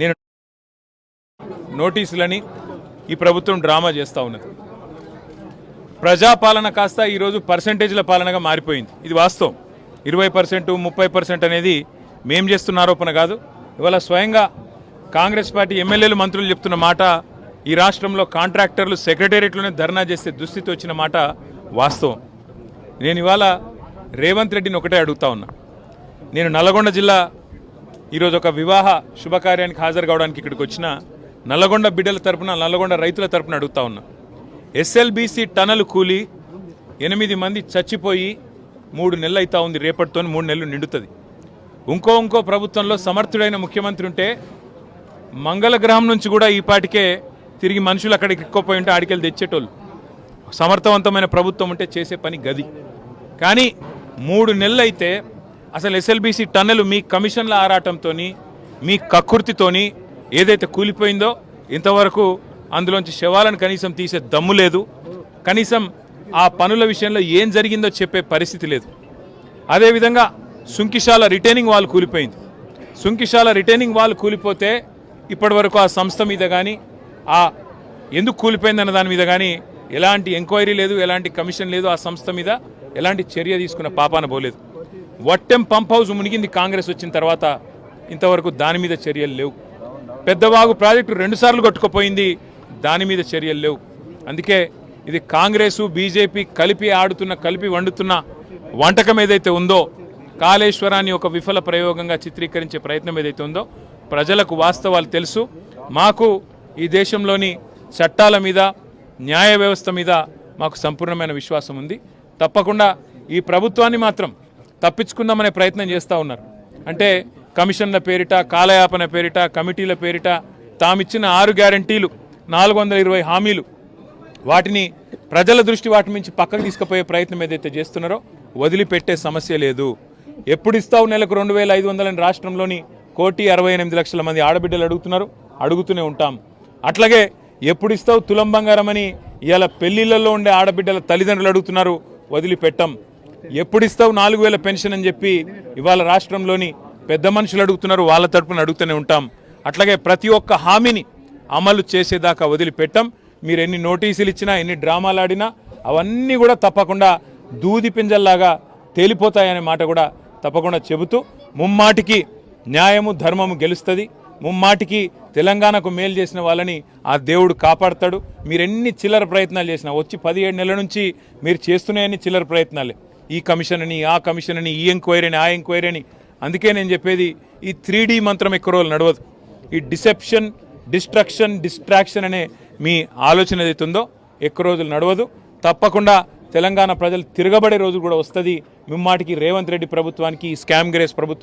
నేను నోటీసులని ఈ ప్రభుత్వం డ్రామా చేస్తూ ఉన్నది. ప్రజాపాలన కాస్త ఈరోజు పర్సంటేజ్ల పాలనగా మారిపోయింది. ఇది వాస్తవం. ఇరవై పర్సెంట్ ముప్పై పర్సెంట్ అనేది మేం చేస్తున్న ఆరోపణ కాదు. ఇవాళ స్వయంగా కాంగ్రెస్ పార్టీ ఎమ్మెల్యేలు మంత్రులు చెప్తున్న మాట ఈ రాష్ట్రంలో కాంట్రాక్టర్లు సెక్రటేరియట్లోనే ధర్నా చేస్తే దుస్థితి వచ్చిన మాట వాస్తవం. నేను ఇవాళ రేవంత్ రెడ్డిని ఒకటే అడుగుతా ఉన్నా. నేను నల్లగొండ జిల్లా ఈరోజు ఒక వివాహ శుభకార్యానికి హాజరు కావడానికి ఇక్కడికి వచ్చిన నల్లగొండ బిడ్డల తరపున నల్లగొండ రైతుల తరపున అడుగుతా ఉన్నా. ఎస్ఎల్బీసీ టనల్ కూలి ఎనిమిది మంది చచ్చిపోయి మూడు నెలలు అవుతా ఉంది. రేపటితో మూడు నెలలు నిండుతుంది. ఇంకో ఇంకో ప్రభుత్వంలో సమర్థుడైన ముఖ్యమంత్రి ఉంటే మంగళగ్రహం నుంచి కూడా ఈ పాటికే తిరిగి మనుషులు అక్కడికి ఎక్కువపోయి ఉంటే ఆడికెళ్ళి తెచ్చేటోళ్ళు. సమర్థవంతమైన ప్రభుత్వం ఉంటే చేసే పని గది. కానీ మూడు నెలలు అయితే అసలు ఎస్ఎల్బీసీ టన్నులు మీ కమిషన్ల ఆరాటంతో మీ కక్కుర్తితోని ఏదైతే కూలిపోయిందో ఇంతవరకు అందులోంచి శవాలను కనీసం తీసే దమ్ము లేదు. కనీసం ఆ పనుల విషయంలో ఏం జరిగిందో చెప్పే పరిస్థితి లేదు. అదేవిధంగా సుంకిశాల రిటైనింగ్ వాల్ కూలిపోయింది. సుంకిశాల రిటైనింగ్ వాల్ కూలిపోతే ఇప్పటివరకు ఆ సంస్థ మీద కానీ ఆ ఎందుకు కూలిపోయిందన్న దాని మీద కానీ ఎలాంటి ఎంక్వైరీ లేదు ఎలాంటి కమిషన్ లేదు ఆ సంస్థ మీద ఎలాంటి చర్య తీసుకున్న పాపాన పోలేదు. వట్టెం పంప్ హౌస్ మునిగింది కాంగ్రెస్ వచ్చిన తర్వాత ఇంతవరకు దాని మీద చర్యలు లేవు. పెద్దవాగు ప్రాజెక్టు రెండుసార్లు కొట్టుకుపోయింది దాని మీద చర్యలు లేవు. అందుకే ఇది కాంగ్రెసు బీజేపీ కలిపి ఆడుతున్న కలిపి వండుతున్న వంటకం ఏదైతే ఉందో కాళేశ్వరాన్ని ఒక విఫల ప్రయోగంగా చిత్రీకరించే ప్రయత్నం ఏదైతే ఉందో ప్రజలకు వాస్తవాలు తెలుసు. మాకు ఈ దేశంలోని చట్టాల మీద న్యాయ వ్యవస్థ మీద మాకు సంపూర్ణమైన విశ్వాసం ఉంది. తప్పకుండా ఈ ప్రభుత్వాన్ని మాత్రం తప్పించుకుందామనే ప్రయత్నం చేస్తూ ఉన్నారు. అంటే కమిషన్ల పేరిట కాలయాపన పేరిట కమిటీల పేరిట తామిచ్చిన ఆరు గ్యారంటీలు నాలుగు వందల ఇరవై హామీలు వాటిని ప్రజల దృష్టి వాటి నుంచి పక్కకు తీసుకుపోయే ప్రయత్నం ఏదైతే చేస్తున్నారో వదిలిపెట్టే సమస్య లేదు. ఎప్పుడు ఇస్తావు నెలకు రెండు వేల ఐదు వందలని రాష్ట్రంలోని కోటి అరవై ఎనిమిది లక్షల మంది ఆడబిడ్డలు అడుగుతున్నారు అడుగుతూనే ఉంటాం. అట్లాగే ఎప్పుడు ఇస్తావు తులం బంగారం అని ఇవాళ పెళ్ళిళ్ళలో ఉండే ఆడబిడ్డల తల్లిదండ్రులు అడుగుతున్నారు వదిలిపెట్టం. ఎప్పుడు ఇస్తావు నాలుగు వేల పెన్షన్ అని చెప్పి ఇవాళ రాష్ట్రంలోని పెద్ద మనుషులు అడుగుతున్నారు వాళ్ళ తరపున అడుగుతూనే ఉంటాం. అట్లాగే ప్రతి ఒక్క హామీని అమలు చేసేదాకా వదిలిపెట్టాం. మీరు ఎన్ని నోటీసులు ఇచ్చినా ఎన్ని డ్రామాలు ఆడినా అవన్నీ కూడా తప్పకుండా దూది పింజల్లాగా తేలిపోతాయనే మాట కూడా తప్పకుండా చెబుతూ ముమ్మాటికి న్యాయము ధర్మము గెలుస్తుంది. ముమ్మాటికి తెలంగాణకు మేలు చేసిన వాళ్ళని ఆ దేవుడు కాపాడతాడు. మీరు ఎన్ని చిల్లర ప్రయత్నాలు చేసినా వచ్చి పదిహేడు నెలల నుంచి మీరు చేస్తున్నాయని చిల్లర ప్రయత్నాలే. ఈ కమిషన్ అని ఆ కమిషన్ అని ఈ ఎంక్వైరీ అని ఆ ఎంక్వైరీ అని అందుకే నేను చెప్పేది ఈ త్రీ మంత్రం ఎక్కువ రోజులు నడవదు. ఈ డిసెప్షన్ డిస్ట్రక్షన్ డిస్ట్రాక్షన్ అనే మీ ఆలోచన ఏదైతే ఉందో ఎక్కువ రోజులు నడవదు. తప్పకుండా తెలంగాణ ప్రజలు తిరగబడే రోజు కూడా వస్తుంది. మిమ్మాటికి రేవంత్ రెడ్డి ప్రభుత్వానికి ఈ స్కామ్ గ్రేస్ ప్రభుత్వం